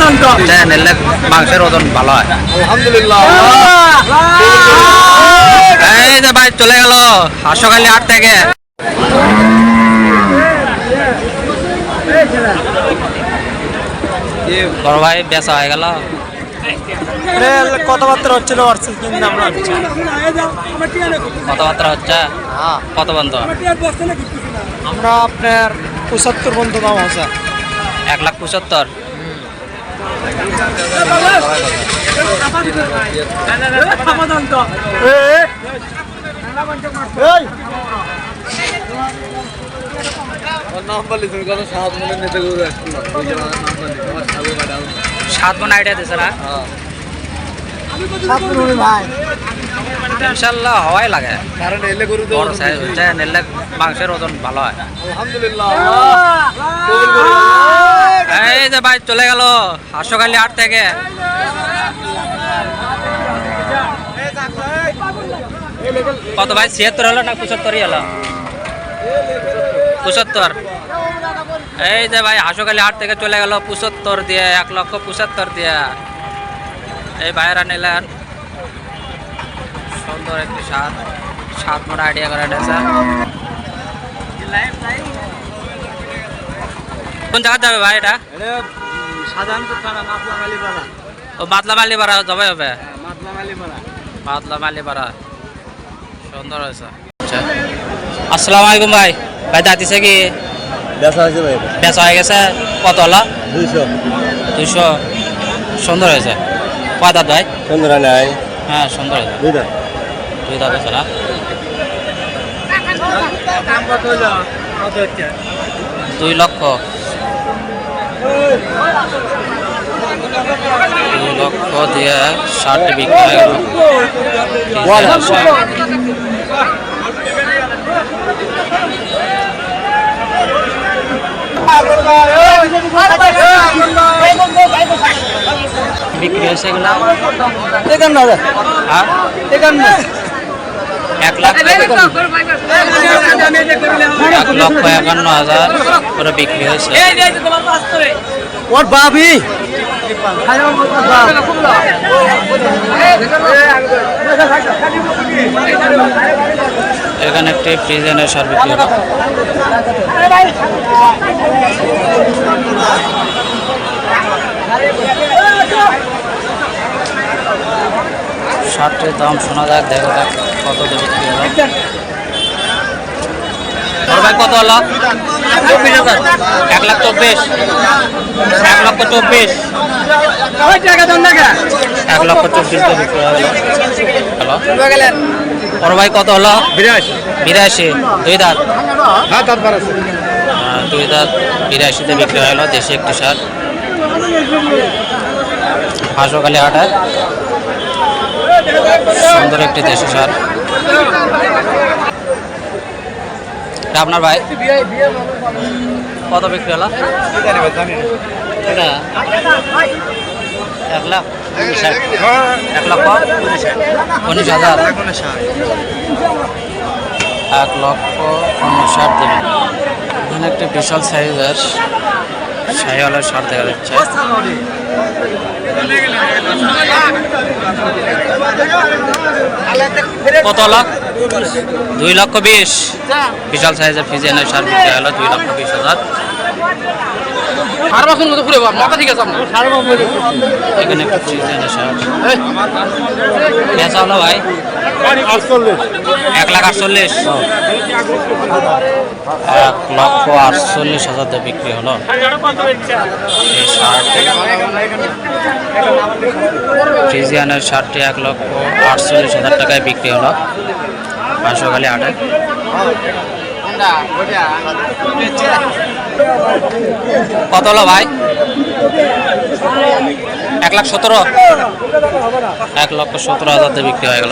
নিলে মাংসের ওজন ভালো হয়। আলহামদুলিল্লাহ। এই যে ভাই চলে গেল। হাসকালি হাট থেকে। বড় ভাই বেচা হয়ে গেল। কথাবার্তা হচ্ছিল পারছি কিন্তু আমরা কথাবার্তা হচ্ছে? কত বন্ধ? আমরা আপনার পঁচাত্তর বন্ধু দাম আছে এক লাখ পঁচাত্তর? সাত মন আইডিয়া দিয়েছে না ভাই ইনশাল্লাহ হওয়াই লাগে। কারণ এলে গরু বড় সাইজ হচ্ছে নিলে মাংসের ওজন ভালো হয়। আলহামদুলিল্লাহ। এই যে ভাই চলে গেল। হাসকালি হাট থেকে। কত ভাই ছিয়াত্তর হলো না পঁচাত্তরই হলো? পঁচাত্তর। এই যে ভাই হাসকালি হাট থেকে চলে গেল। পঁচাত্তর দিয়ে এক লক্ষ পঁচাত্তর দিয়ে। এই ভাইয়েরা নিলেন। সুন্দর একটি সাত সাত মোটা আইডিয়া করে নিয়েছে কোন জায়গা যাবে ভাই এটা? ও মাতলা মালি পাড়া যাবে হবে? মাতলামালি পাড়া মালি পাড়া সুন্দর হয়েছে। আচ্ছা। আসসালামু আলাইকুম ভাই। ভাই দাঁতিছে কি? বেচা হয়ে গেছে? কত হলো? দুইশো। দুইশো। সুন্দর হয়েছে। কয় দাঁত ভাই? চন্দ্রা নাই। হ্যাঁ সুন্দর হয়েছে। হলো কত হচ্ছে দুই লক্ষ। দুই লক্ষ দিয়ে ষাট বিক্রি বিক্রি হয়েছে এগুলো একান্ন হাজার। একান্ন। এক লাখ এক লক্ষ একান্ন হাজার করে বিক্রি হয়েছে ওর বাবি এখানে একটি ফ্রিজেনের সার বিক্রি হলো শার্টের দাম শোনা যাক দেখা যাক কত বড় ভাই কত হলো? এক লাখ চব্বিশ। এক লক্ষ চব্বিশ। এক লক্ষ চব্বিশ হলো হ্যালো? বড় ভাই কত হলো? বিরাশি। বিরাশি। দুই দাঁত? হ্যাঁ আহ, দুই দাঁত বিরাশিতে বিক্রি হলো দেশি একটি সার হাঁসকালি হাটায় সুন্দর একটি দেশি সার এটা আপনার ভাই? কত বিক্রি হলো? এটা এক লাখ এক লক্ষ উনিশ হাজার। এক লক্ষ উনষাট দেবেন এখানে একটি বিশাল সাইজের শাহিওয়ালের সার দেখা যাচ্ছে। কত লাখ? দুই লক্ষ বিশ। বিশাল সাইজের ফিজিয়ানের সার বিক্রি হলো দুই লক্ষ বিশ হাজার। এখানে একটি ফিজিয়ানের সার বেচা হলো ভাই। এক লাখ আটচল্লিশ। এক লক্ষ আটচল্লিশ হাজার দিয়ে বিক্রি হলো। ফ্রিজিয়ানের শার্টটি এক লক্ষ আটচল্লিশ হাজার টাকায় বিক্রি হলো। পাঁচশোখালি আটে। কত হলো ভাই? এক লাখ সতেরো? এক লক্ষ সতেরো হাজার বিক্রি হয়ে গেল।